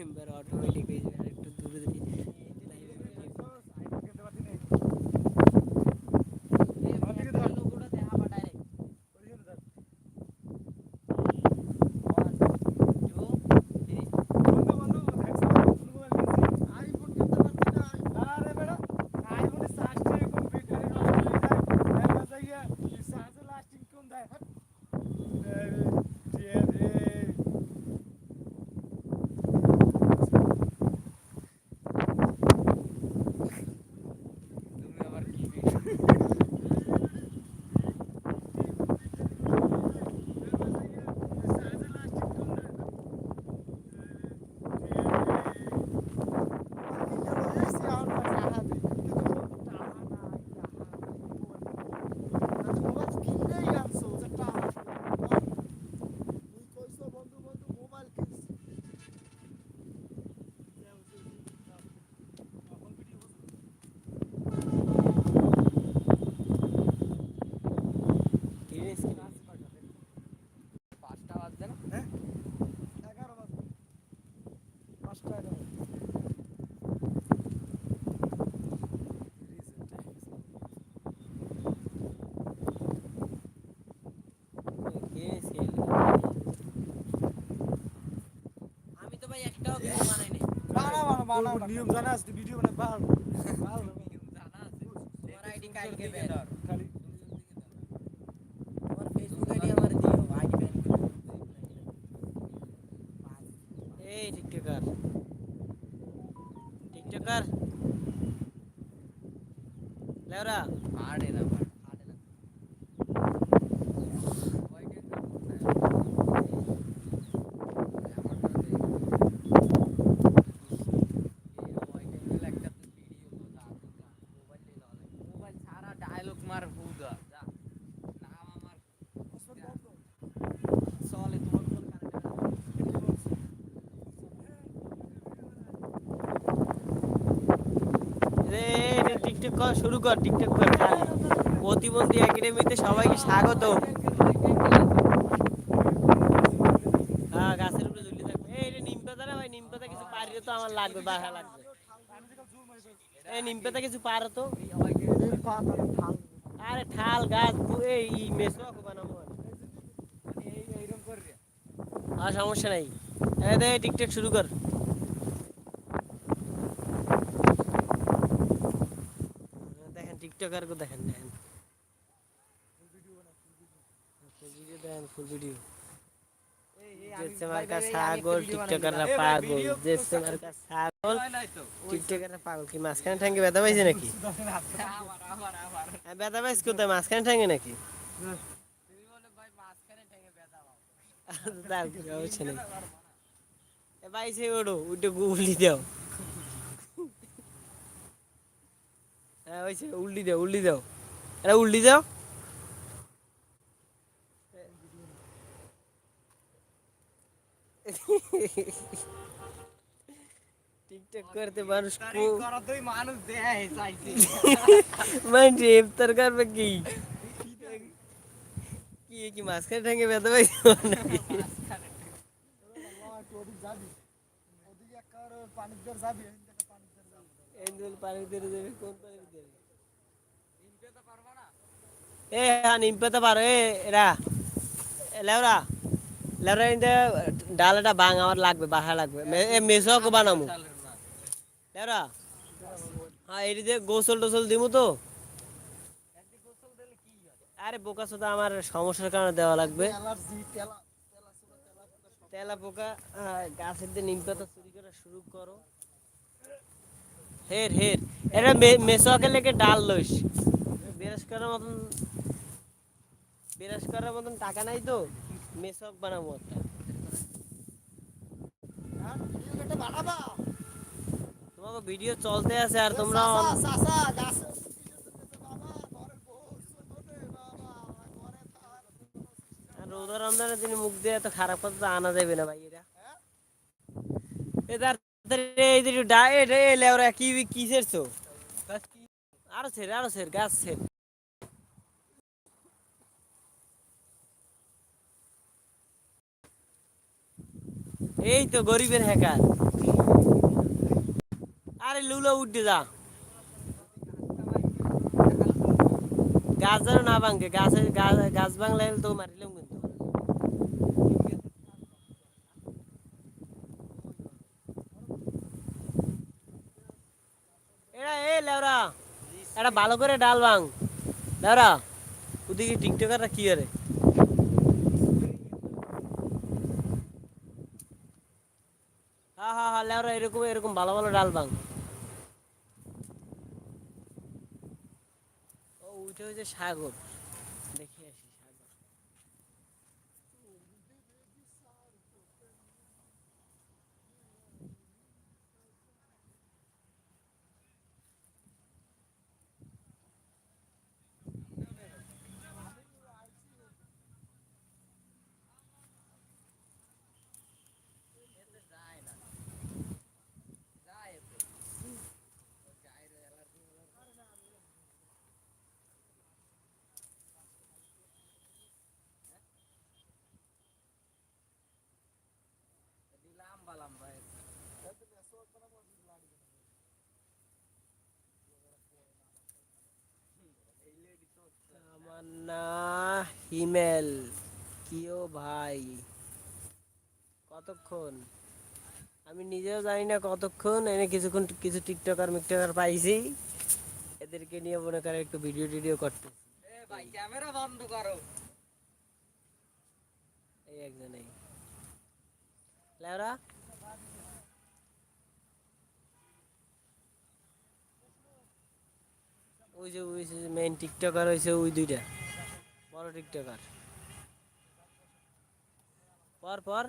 Member automatic হয়ে যাবে নিয়ম জানা আছে ভিডিও মানে ভালো ভালো জানা আছে। তোমার আইডি কালকে বের খালি তোমার ফেসবুক আইডি আমার দিও আইডি ব্যান করে এই টিকটকার টিকটকার লেওরা আড়ে না আড়ে না মোবাইল সারা ডায়লগ মার হুদা যা নাম আমার চলে তোমার ফোন রে রে টিকটক কর, শুরু কর, টিকটক কর প্রতিবন্ধী একাডেমিতে সবাইকে স্বাগত। হ্যাঁ গাছের উপরে থাকবে। এই নিম পাতা ভাই নিম পাতা কিছু পারিলে তো আমার লাগবে লাগবে। এই নিম পাতা কিছু পারো তো। আরে ঠাল, গাছ এই মেসো বানাবো আর। সমস্যা নাই। এই দে, টিকটক শুরু কর। মার্কা ছাগল টিকটকাররা পাগল জেসে মার্কা ছাগল টিকটকাররা পাগল কি মাঝখানে ঠাঙ্গে ব্যথা পাইছে নাকি হ্যাঁ, ব্যথা পাইছে কোথায় মাঝখানে ঠাঙ্গে নাকি তার কিছু হচ্ছে না এ ভাই সে ওড়ো উঠে উল্টি দাও হ্যাঁ ওই সে উল্টি দাও উল্টি দাও এটা উল্টি দাও টিকটক করতে মানুষ খুব মানুষ দেয় চাইছে মানে ইফতার করবে কি কি কি মাঝখানে ঠেঙে ব্যথা পাইছে নাকি যাবি ওদিকে একবার পানির দর যাবি পানির দর যাবি এই দুল দিয়ে দেবে? কোন হ্যাঁ বাং, আমার লাগবে বাহা লাগবে। মেসক বানামু লেওরা হ্যাঁ এই যে গোসল টোসল দিমু তো। আরে, বোকা শুধু আমার সমস্যার কারণে দেওয়া লাগবে। তেলা পোকা গাছের দিয়ে নিম পাতা চুরি করা শুরু করো। হের হের। এটা মেসোকে লেগে ডাল লইস। বেরাস করার মতন বেরাস করার মতন টাকা নাই তো। মেসক বানাবো একটা। ভিডিও তোমাকে ভিডিও চলতে আছে আর তোমরা রোজা রমজানের দিন মুখ দিয়ে এত খারাপ কথা তো আনা যাবে না ভাই হ্যাঁ এদার এই যে ডায়েট এ লেওরা কি কি ছেড়ছো আরও ছেড় আরও ছেড় গাছ ছেড় এই তো গরিবের হ্যাকার আরে লুলো উঠে যা গাছ যেন না ভাঙে গাছের গাছ গাছ ভাঙলে তো মারিলাম কিন্তু এরা এ লেওরা এটা ভালো করে ডাল ভাঙ। দাঁড়া, ওদিকে টিকটকাররা কি আরে হ্যাঁ হ্যাঁ হ্যাঁ লেওরা, এরকম এরকম ভালো ভালো ডাল ভাঙ। ও উঠে হচ্ছে সাগর। তামান্না হিমেল কিও ভাই? কতক্ষণ? আমি নিজেও জানি না কতক্ষণ এনে কিছুক্ষণ কিছু টিকটকার মিকটকার পাইছি। এদেরকে নিয়ে মনে করে একটু ভিডিও টিডিও করতে ভাই ক্যামেরা বন্ধ করো। এই একজন এই লেওরা? ওই যে ওই যে মেইন টিকটকার হয়েছে ওই দুইটা। বড় টিকটকার পর পর।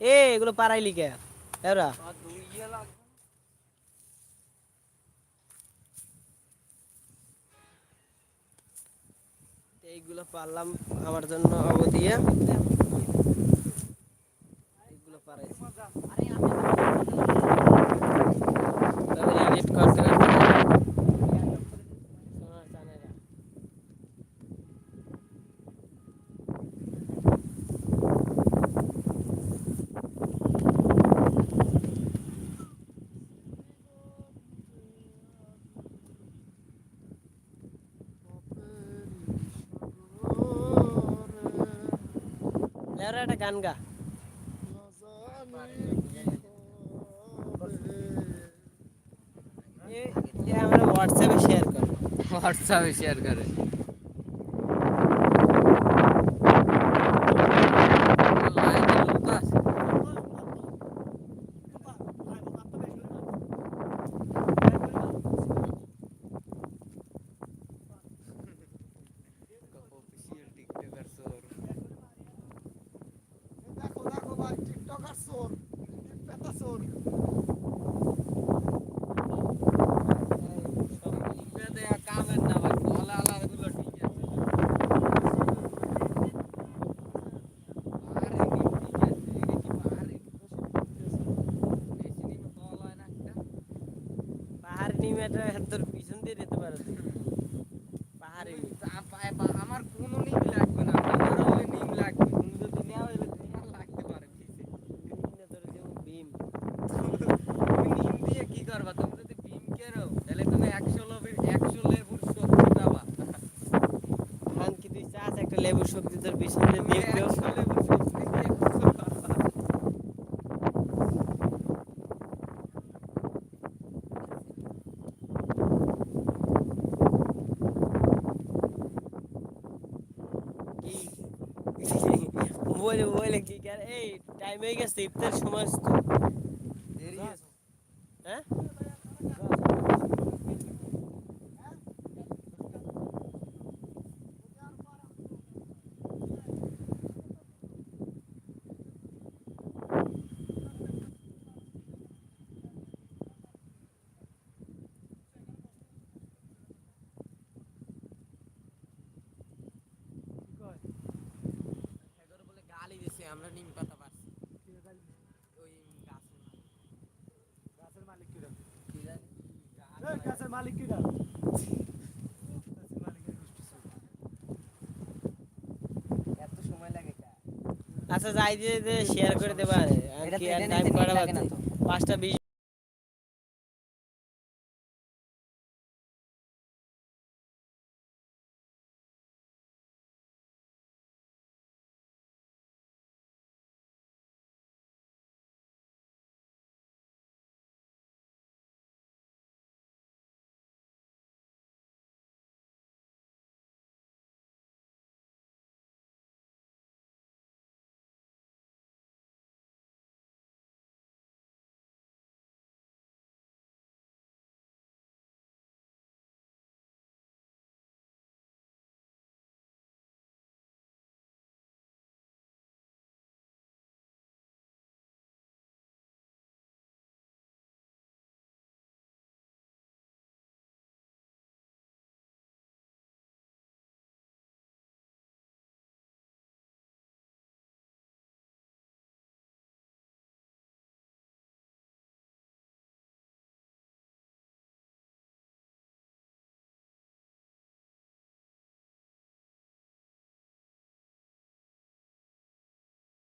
এ, এগুলো দুই ইয়ে লাগবে এইগুলো পারলাম আমার জন্য অবধিয়া এইগুলো পারাইছি লেওরা একটা গান গা। হোয়াটসঅ্যাপে শেয়ার কর। হোয়াটসঅ্যাপে শেয়ার করে দেখো দেখো ভাই টিকটকার চোর পেতা চোর কামের না ভাই কলা আলাদা গুলো ঠিক আছে আরে কি ঠিক আছে এটা কি পাহাড়ে বেশি নিমে কল হয় না একটা পাহাড়ি তোর পিছন দিয়ে দিতে পারো তুই। পাহাড়ি নিম। আ- পা- পা- আমার কোনো নিম লাগবে না আমার নিম লাগবে তুমি যদি নেওয়া হলে তোমার লাগতে পারে পিছে তোর যেমন ভীম। তুমি নিম দিয়ে কি করবা তুমি যদি ভীম কেরো তাহলে তুমি একশো লবির একশো লেবুর শক্তি পাবা ধান কি তুই চাস একটা লেবুর শক্তি তোর পিছন দিয়ে দেখবেও? একশো লেবুর শক্তি দিয়ে কিছু পাবা কি বলে বলে কি কার এই টাইম হয়ে গেছে ইফতার সময় দেরি হ্যাঁ মালিক কিটা মালিকের গোষ্ঠী ছিল। এত সময় লাগে কা আচ্ছা যাই দিয়ে শেয়ার করে দেবা কি আর টাইম করা। পাঁচটা বিশ